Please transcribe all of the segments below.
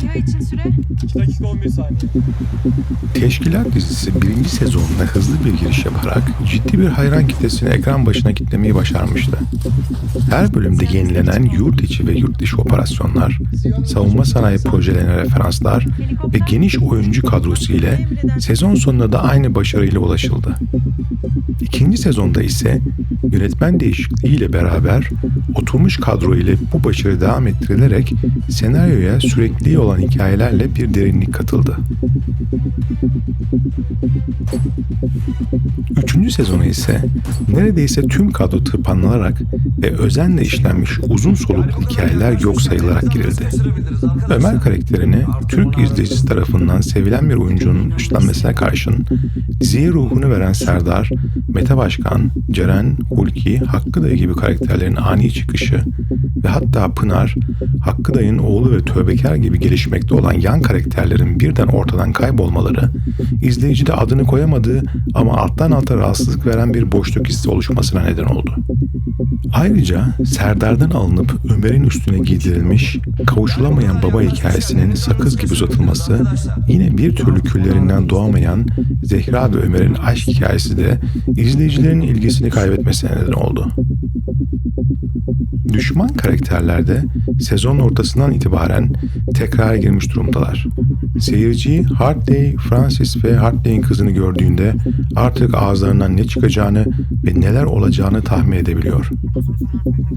Siyah için süre 2 dakika 11 saniye. Teşkilat dizisi birinci sezonunda hızlı bir giriş yaparak ciddi bir hayran kitlesini ekran başına kitlemeyi başarmıştı. Her bölümde yenilenen yurt içi ve yurt dışı operasyonlar, savunma sanayi projelerine referanslar ve geniş oyuncu kadrosu ile sezon sonunda da aynı başarıyla ulaşıldı. İkinci sezonda ise yönetmen değişikliğiyle beraber oturmuş kadro ile bu başarı devam ettirilerek senaryoya sürekli olan hikayelerle bir derinlik katıldı. Üçüncü sezonu ise neredeyse tüm kadro tırpanlanarak ve özenle işlenmiş uzun soluklu hikayeler yok sayılarak girildi. Ömer karakterini Türk izleyicisi tarafından sevilen bir oyuncunun üstlenmesine karşın diziye ruhunu veren Serdar, Mete Başkan, Ceren, Hulki, Hakkı Dayı gibi karakterlerin ani çıkışı ve hatta Pınar, Hakkı Dayı'nın oğlu ve Tövbekar gibi gelişmekte olan yan karakterlerin birden ortadan kaybolmaları, izleyicide adını koyamadığı ama alttan alta rahatsızlık veren bir boşluk hissi oluşmasına neden oldu. Ayrıca Serdar'dan alınıp Ömer'in üstüne giydirilmiş, kavuşulamayan baba hikayesinin sakız gibi uzatılması, yine bir türlü küllerinden doğamayan Zehra ve Ömer'in aşk hikayesi de izleyicilerin ilgisini kaybetmesine neden oldu. Düşman karakterler de sezon ortasından itibaren tekrara girmiş durumdalar. Seyirci Hartley, Francis ve Hartley'in kızını gördüğünde artık ağızlarından ne çıkacağını ve neler olacağını tahmin edebiliyor.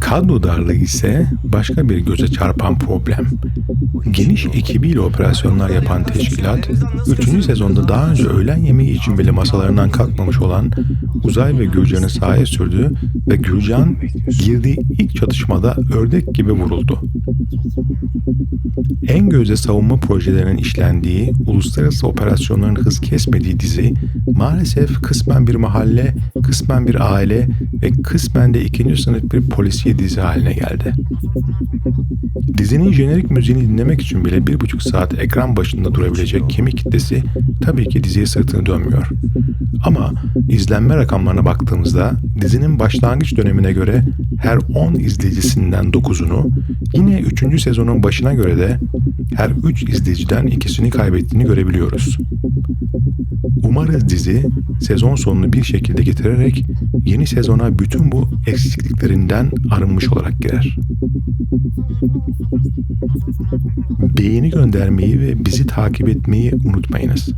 Kadro darlığı ise başka bir göze çarpan problem. Geniş ekibiyle operasyonlar yapan teşkilat, 3. sezonda daha önce öğlen yemeği için bile masalarından kalkmamış olan Uzay ve Gülcan'ı sahaya sürdü ve Gülcan girdiği ilk çatışmada ördek gibi vuruldu. En gözde savunma projelerinin işlendiği, uluslararası operasyonların hız kesmediği dizi maalesef kısmen bir mahalle, kısmen bir aile ve kısmen de ikinci sınıf bir polisiye dizi haline geldi. Dizinin jenerik müziğini dinlemek için bile bir buçuk saat ekran başında durabilecek kemik kitlesi tabii ki diziye sırtını dönmüyor. Ama izlenme rakamlarına baktığımızda dizinin başlangıç dönemine göre her 10 izleyicisinden 9'unu, yine 3. sezonun başına göre de her 3 izleyiciden ikisini kaybettiğini görebiliyoruz. Umarız dizi sezon sonunu bir şekilde getirerek yeni sezona bütün bu eksikliklerinden arınmış olarak girer. Beğeni göndermeyi ve bizi takip etmeyi unutmayınız.